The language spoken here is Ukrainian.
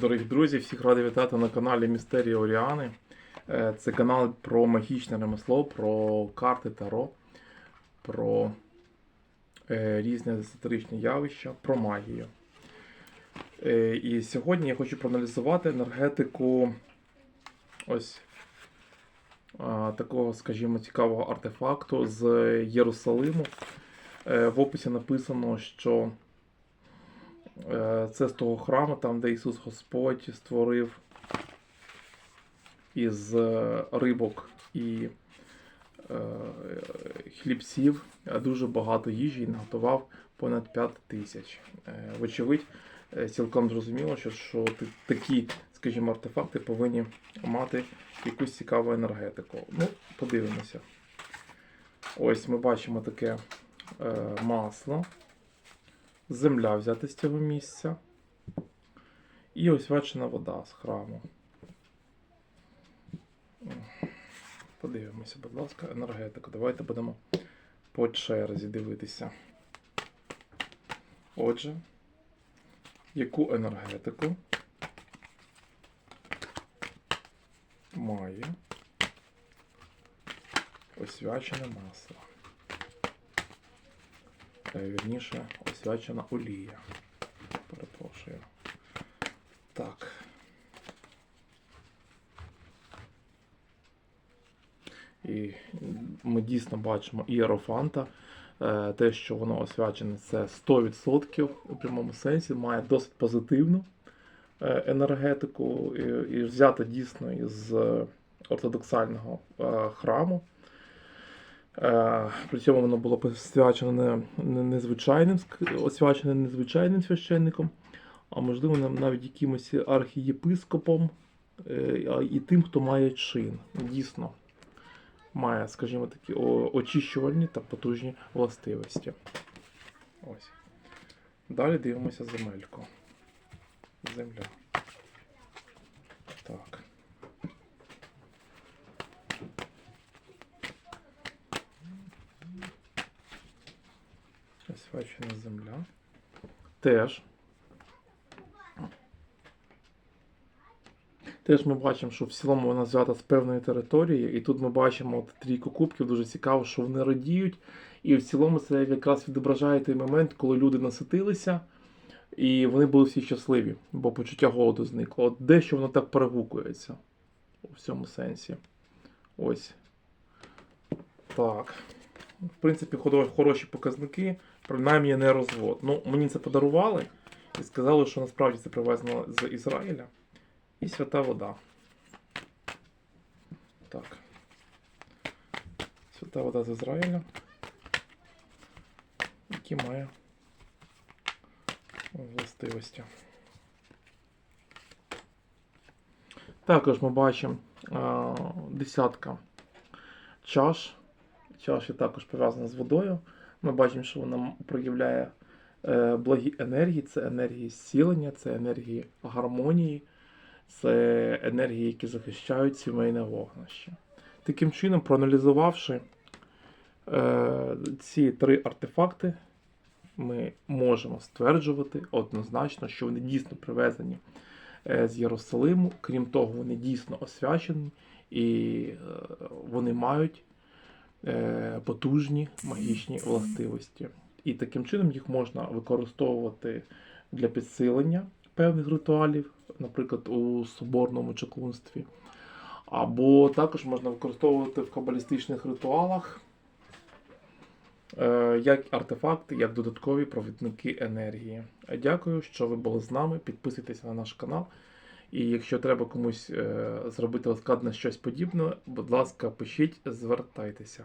Дорогі друзі, всіх радий вітати на каналі Містерія Оріани. Е, Це канал про магічне ремесло, про карти Таро, про е, різні езотеричні явища, про магію. Е, І сьогодні я хочу проаналізувати енергетику ось такого, скажімо, цікавого артефакту з Єрусалиму. В описі написано, що Це з того храму, там, де Ісус Господь створив із е, рибок і е, хлібців е, дуже багато їжі і наготував понад 5 тисяч. Е, Вочевидь, е, цілком зрозуміло, що, такі, скажімо, артефакти повинні мати якусь цікаву енергетику. Ну, подивимося. Ось ми бачимо таке е, масло земля взяти з цього місця. І освячена вода з храму. Подивимося, будь ласка, енергетику. Давайте будемо по черзі дивитися. Отже, яку енергетику має освячене масло? Е, Вірніше, освячена олія. Перепрошую. Так. І ми дійсно бачимо іерофанта. Е, Те, що воно освячене, це 100% у прямому сенсі, має досить позитивну е, енергетику і, взята дійсно із ортодоксального храму. Е, При цьому воно було посвячено не, не, незвичайним, освячене незвичайним священником, а можливо навіть якимось архієпископом е, і тим, хто має чин. Дійсно, має, скажімо такі, очищувальні та потужні властивості. Ось. Далі дивимося земельку. Земля. Так. Освячена земля. Теж. Теж ми бачимо, що в цілому вона взята з певної території, і тут ми бачимо от трійку кубків, дуже цікаво, що вони радіють. І в цілому це якраз відображає той момент, коли люди наситилися, і вони були всі щасливі, бо почуття голоду зникло. От дещо воно так перегукується у цьому сенсі. Ось. Так. В принципі, хороші показники, принаймні не розвод. Ну, мені це подарували і сказали, що насправді це привезено з Ізраїля. І свята вода. Так. Свята вода з Ізраїля. Які має властивості. Також ми бачимо а, десятка чаш. Чаші також пов'язана з водою. Ми бачимо, що вона проявляє е, благі енергії, це енергії зцілення, це енергії гармонії, це енергії, які захищають сімейне вогнище. Таким чином, проаналізувавши е, ці три артефакти, ми можемо стверджувати однозначно, що вони дійсно привезені е, з Єрусалиму. Крім того, вони дійсно освячені і вони мають потужні магічні властивості. І таким чином їх можна використовувати для підсилення певних ритуалів, наприклад, у соборному чаклунстві. Або також можна використовувати в кабалістичних ритуалах е, як артефакти, як додаткові провідники енергії. Дякую, що ви були з нами. Підписуйтесь на наш канал. І якщо треба комусь е, зробити розклад щось подібне, будь ласка, пишіть, звертайтеся.